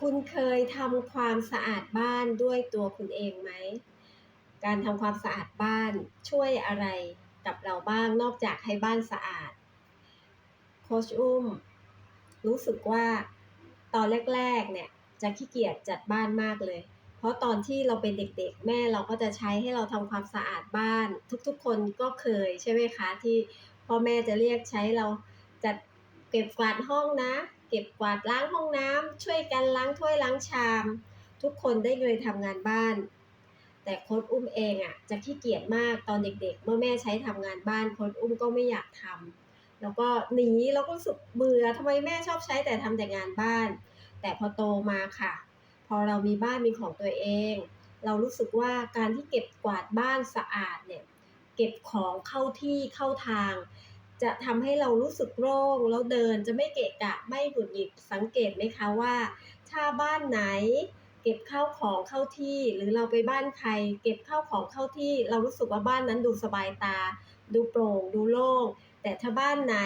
คุณเคยทำความสะอาดบ้านด้วยตัวคุณเองไหม การทำความสะอาดบ้านช่วยอะไรกับเราบ้างนอกจากให้บ้านสะอาด โคชอุ้ม รู้สึกว่าตอนแรกๆเนี่ยจะขี้เกียจจัดบ้านมากเลย เพราะตอนที่เราเป็นเด็กๆ แม่เราก็จะใช้ให้เราทำความสะอาดบ้าน ทุกๆ คนก็เคยใช่ไหมคะที่พ่อแม่จะเรียกใช้เราจัดเก็บกวาดห้องนะ เก็บกวาดล้างห้องน้ำช่วยกันล้างถ้วยล้างชาม ทุกคนได้เลยทำงานบ้าน แต่โค้ดอุ้มเองอะ่ะจะขี้เกียจมากตอนเด็กๆ เมื่อแม่ใช้ทำงานบ้านโค้ดอุ้มก็ไม่อยากทำแล้วก็หนีแล้วก็รู้สึกเบื่อทำไมแม่ชอบใช้แต่ทำแต่งานบ้าน แต่พอโตมาค่ะ พอเรามีบ้านมีของตัวเอง เรารู้สึกว่าการที่เก็บกวาดบ้านสะอาดเนี่ยเก็บของเข้าที่เข้าทาง จะทำให้เรารู้สึกโล่งแล้วเดินจะไม่เกะกะไม่หงุดหงิดสังเกตไหมคะว่า ถ้าบ้านไหน เก็บข้าวของเข้าที่ หรือเราไปบ้านใคร เก็บข้าวของเข้าที่ เรารู้สึกว่าบ้านนั้นดูสบายตา ดูโปร่ง ดูโล่ง แต่ถ้าบ้านไหน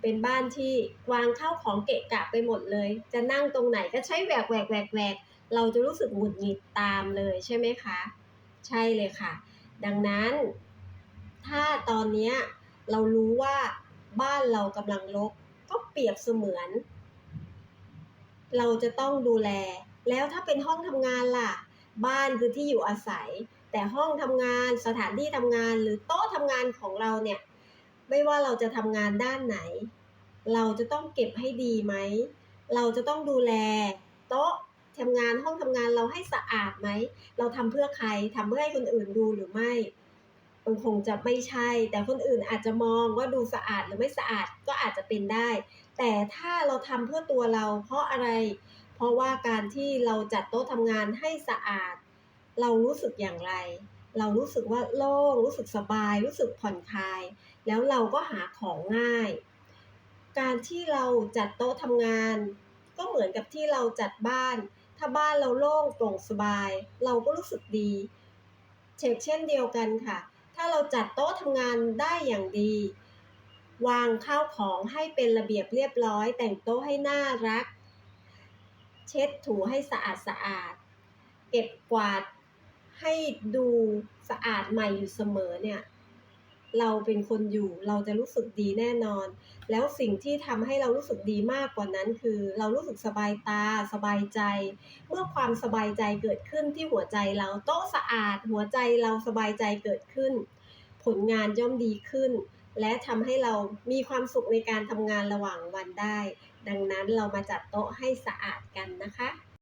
เป็นบ้านที่วางข้าวของเกะกะไปหมดเลย จะนั่งตรงไหนก็ใช้แหวกแหวกแหวกแหวกเราจะรู้สึกหงุดหงิดตามเลยใช่ไหมคะ ใช่เลยค่ะ ดังนั้น ถ้าตอนนี้ เรารู้ว่าบ้านเรากำลังรกก็เปรียบเสมือน เราจะต้องดูแล แล้วถ้าเป็นห้องทำงานล่ะ บ้านคือที่อยู่อาศัย แต่ห้องทำงานสถานที่ทำงานหรือโต๊ะทำงานของเราเนี่ย ไม่ว่าเราจะทำงานด้านไหน เราจะต้องเก็บให้ดีไหม เราจะต้องดูแล โต๊ะทำงานห้องทำงานเราให้สะอาดไหม เราทำเพื่อใครทำเพื่อให้คนอื่นดูหรือไม่ มันคงจะไม่ใช่ แต่คนอื่นอาจจะมองว่าดูสะอาดหรือไม่สะอาดก็อาจจะเป็นได้ แต่ถ้าเราทำเพื่อตัวเรา เพราะอะไร เพราะว่าการที่เราจัดโต๊ะทำงานให้สะอาด เรารู้สึกอย่างไร เรารู้สึกว่าโล่งรู้สึกสบาย รู้สึกผ่อนคลาย แล้วเราก็หาของง่าย การที่เราจัดโต๊ะทำงาน ก็เหมือนกับที่เราจัดบ้าน ถ้าบ้านเราโล่งโปร่งสบาย เราก็รู้สึกดีเชกเช่นเดียวกันค่ะ เราจัดโต๊ะทำงานได้อย่างดี วางข้าวของให้เป็นระเบียบเรียบร้อย แต่งโต๊ะให้น่ารัก เช็ดถูให้สะอาดสะอาด เก็บกวาดให้ดูสะอาดใหม่อยู่เสมอเนี่ย เราเป็นคนอยู่เราจะรู้สึกดีแน่นอน แล้วสิ่งที่ทำให้เรารู้สึกดีมากกว่านั้นคือ เรารู้สึกสบายตาสบายใจ เมื่อความสบายใจเกิดขึ้นที่หัวใจเราโต๊ะสะอาดหัวใจเราสบายใจเกิดขึ้น ผลงานย่อมดีขึ้น และทำให้เรามีความสุขในการทำงานระหว่างวันได้ ดังนั้นเรามาจัดโต๊ะให้สะอาดกันนะคะ